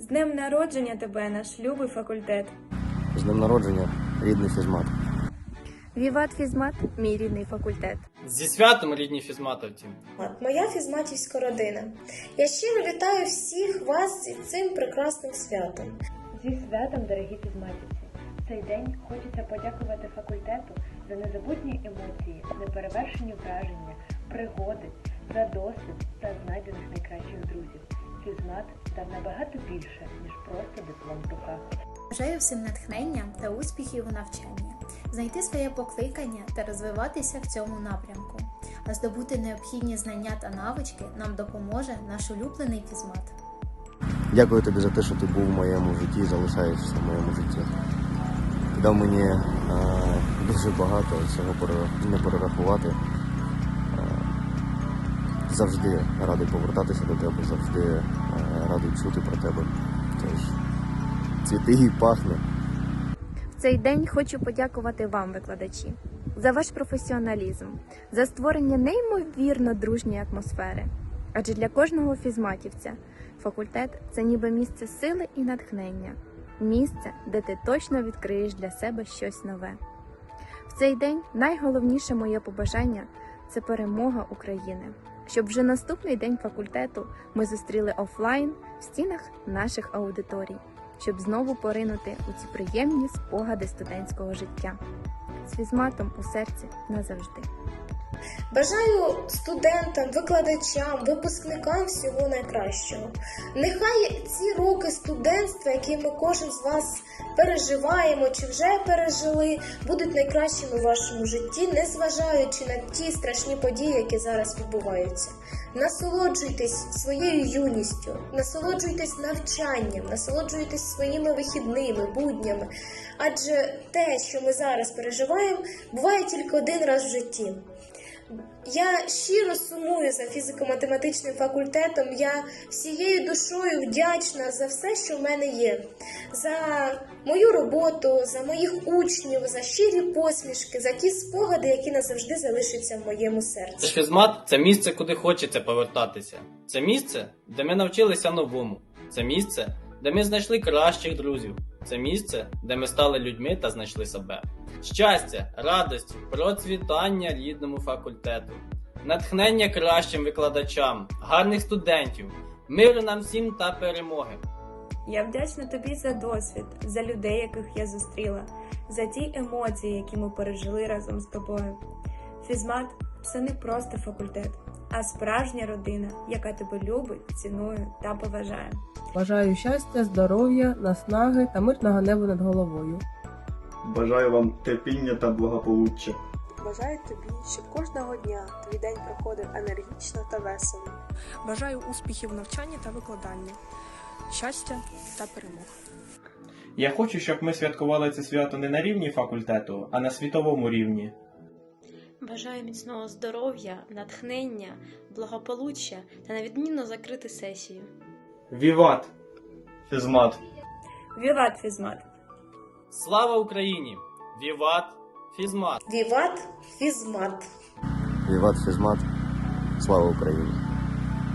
З днем народження тебе, наш любий факультет. З днем народження, рідний фізмат. Віват фізмат, мій рідний факультет. Зі святом рідні фізматовці. Моя фізматівська родина. Я щиро вітаю всіх вас з цим прекрасним святом. Зі святом, дорогі фізматівці! Цей день хочеться подякувати факультету за незабутні емоції, неперевершені враження, пригоди, за досвід та знайдених друзів. Фізмат набагато більше, ніж просто диплом в руках. Бажаю всім натхнення та успіхів у навчанні, знайти своє покликання та розвиватися в цьому напрямку. А здобути необхідні знання та навички нам допоможе наш улюблений фізмат. Дякую тобі за те, що ти був в моєму житті, залишаєшся в моєму житті. Ти дав мені е, дуже багато, цього не перерахувати. Завжди радий повертатися до тебе, завжди е, радий чути про тебе. Тож цвіти і пахне. В цей день хочу подякувати вам, викладачі, за ваш професіоналізм, за створення неймовірно дружньої атмосфери. Адже для кожного фізматівця факультет це ніби місце сили і натхнення, місце, де ти точно відкриєш для себе щось нове. В цей день найголовніше моє побажання це перемога України, щоб вже наступний день факультету ми зустріли офлайн в стінах наших аудиторій щоб знову поринути у ці приємні спогади студентського життя. З візматом у серці назавжди. Бажаю студентам, викладачам, випускникам всього найкращого. Нехай ці роки студентства, які ми кожен з вас переживаємо чи вже пережили, будуть найкращими в вашому житті, незважаючи на ті страшні події, які зараз відбуваються. Насолоджуйтесь своєю юністю, насолоджуйтесь навчанням, насолоджуйтесь своїми вихідними, буднями. Адже те, що ми зараз переживаємо, буває тільки один раз в житті. Я щиро сумую за фізико-математичним факультетом. Я всією душою вдячна за все, що в мене є, за мою роботу, за моїх учнів, за щирі посмішки, за ті спогади, які назавжди залишаться в моєму серці. Фізмат це місце, куди хочеться повертатися. Це місце, де ми навчилися новому. Це місце, де ми знайшли кращих друзів. Це місце, де ми стали людьми та знайшли себе. Щастя, радості, процвітання рідному факультету, натхнення кращим викладачам, гарних студентів, миру нам всім та перемоги. Я вдячна тобі за досвід, за людей, яких я зустріла, за ті емоції, які ми пережили разом з тобою. Фізмат це не просто факультет, а справжня родина, яка тебе любить, цінує та поважає. Бажаю щастя, здоров'я, наснаги та мирного неба над головою. Бажаю вам терпіння та благополуччя. Бажаю тобі, щоб кожного дня твій день проходив енергічно та весело. Бажаю успіхів в навчанні та викладанні, щастя та перемог. Я хочу, щоб ми святкували це свято не на рівні факультету, а на світовому рівні. Бажаю міцного здоров'я, натхнення, благополуччя та на відмінно закрити сесію. Віват! Фізмат. Віват фізмат! Слава Україні! Віват! Фізмат! Віват фізмат. Віват фізмат. Слава Україні!